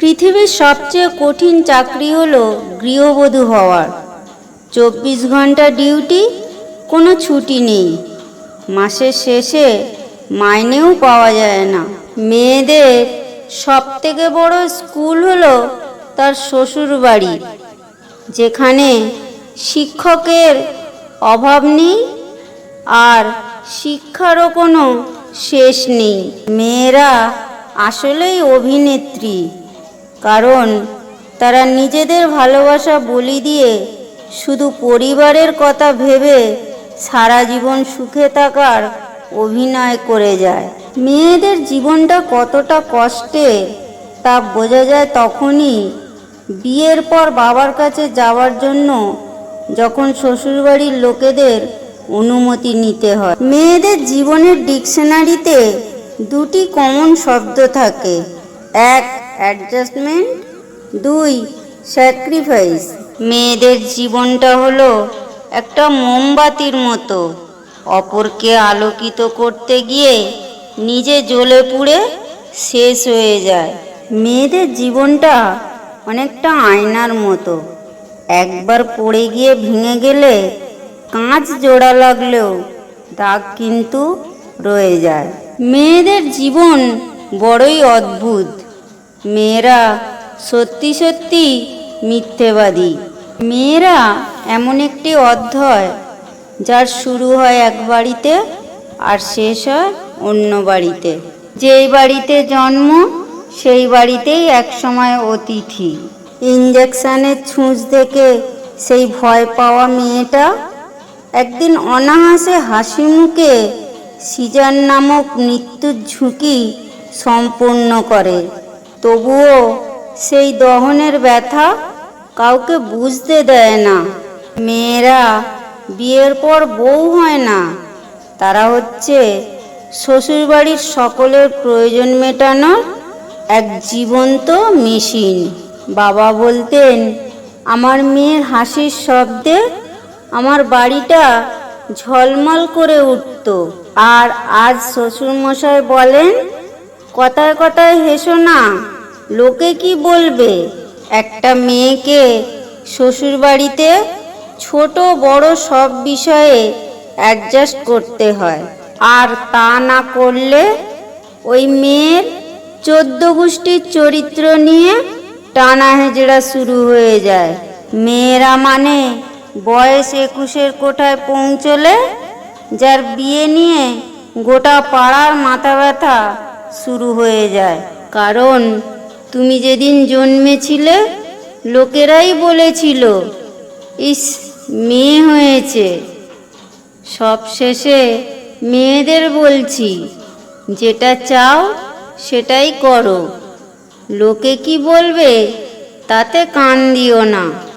পৃথিবীর সবচেয়ে কঠিন চাকরি হলো গৃহবধূ হওয়ার। চব্বিশ ঘণ্টা ডিউটি, কোনো ছুটি নেই। মাসের শেষে মাইনেও পাওয়া যায় না। মেয়েদের সব থেকে বড় স্কুল হলো তার শ্বশুর বাড়ি, যেখানে শিক্ষকের অভাব নেই আর শিক্ষারও কোনো শেষ নেই। মেয়েরা আসলেই অভিনেত্রী। কারণ তারা নিজেদের ভালোবাসা বলি দিয়ে শুধু পরিবারের কথা ভেবে সারা জীবন সুখে থাকার অভিনয় করে যায়। মেয়েদের জীবনটা কতটা কষ্টে তা বোঝা যায় তখনই বিয়ের পর বাবার কাছে যাওয়ার জন্য যখন শ্বশুরবাড়ির লোকেদের অনুমতি নিতে হয়। মেয়েদের জীবনের ডিকশনারিতে দুটি কমন শব্দ থাকে। এক অ্যাডজাস্টমেন্ট। দুই, স্যাক্রিফাইস। মেয়েদের জীবনটা হলো একটা মোমবাতির মতো। অপরকে আলোকিত করতে গিয়ে নিজে জ্বলে পুড়ে শেষ হয়ে যায়। মেয়েদের জীবনটা অনেকটা আয়নার মতো। একবার পড়ে গিয়ে ভেঙে গেলে কাঁচ জোড়া লাগলেও দাগ কিন্তু রয়ে যায়। মেয়েদের জীবন বড়ই অদ্ভুত। মেয়েরা সত্যি সত্যি মিথ্যেবাদী। মেয়েরা এমন একটি অধ্যায় যার শুরু হয় এক বাড়িতে আর শেষ হয় অন্য বাড়িতে। যেই বাড়িতে জন্ম, সেই বাড়িতেই একসময় অতিথি। ইঞ্জেকশানের ছুঁচ দেখে সেই ভয় পাওয়া মেয়েটা একদিন অনাহাসে হাসি মুখে সিজার নামক মৃত্যুর ঝুঁকি সম্পূর্ণ করে। তবুও সেই দহনের ব্যথা কাউকে বুঝতে দেয় না। মেয়েরা বিয়ের পর বউ হয় না। তারা হচ্ছে শ্বশুরবাড়ির সকলের প্রয়োজন মেটানোর এক জীবন্ত মেশিন। বাবা বলতেন, আমার মেয়ের হাসির শব্দে আমার বাড়িটা ঝলমল করে উঠত। আর আজ শ্বশুরমশাই বলেন কথায় কথায় হেসো না। লোকে কি বলবে? একটা মেয়েকে শ্বশুরবাড়িতে ছোট বড় সব বিষয়ে অ্যাডজাস্ট করতে হয়। আর তা না করলে ওই মেয়ের চোদ্দ গোষ্ঠীর চরিত্র নিয়ে টানা হেজড়া শুরু হয়ে যায়। মেয়েরা মানে বয়স একুশের কোঠায় পৌঁছলে যার বিয়ে নিয়ে গোটা পাড়ার মাথা ব্যথা শুরু হয়ে যায়। কারণ, তুমি যেদিন জন্মেছিলে, লোকেরাই বলেছিল, ইস, মেয়ে হয়েছে। সব শেষে মেয়েদের বলছি, যেটা চাও, সেটাই করো। লোকে কি বলবে, তাতে কান দিও না।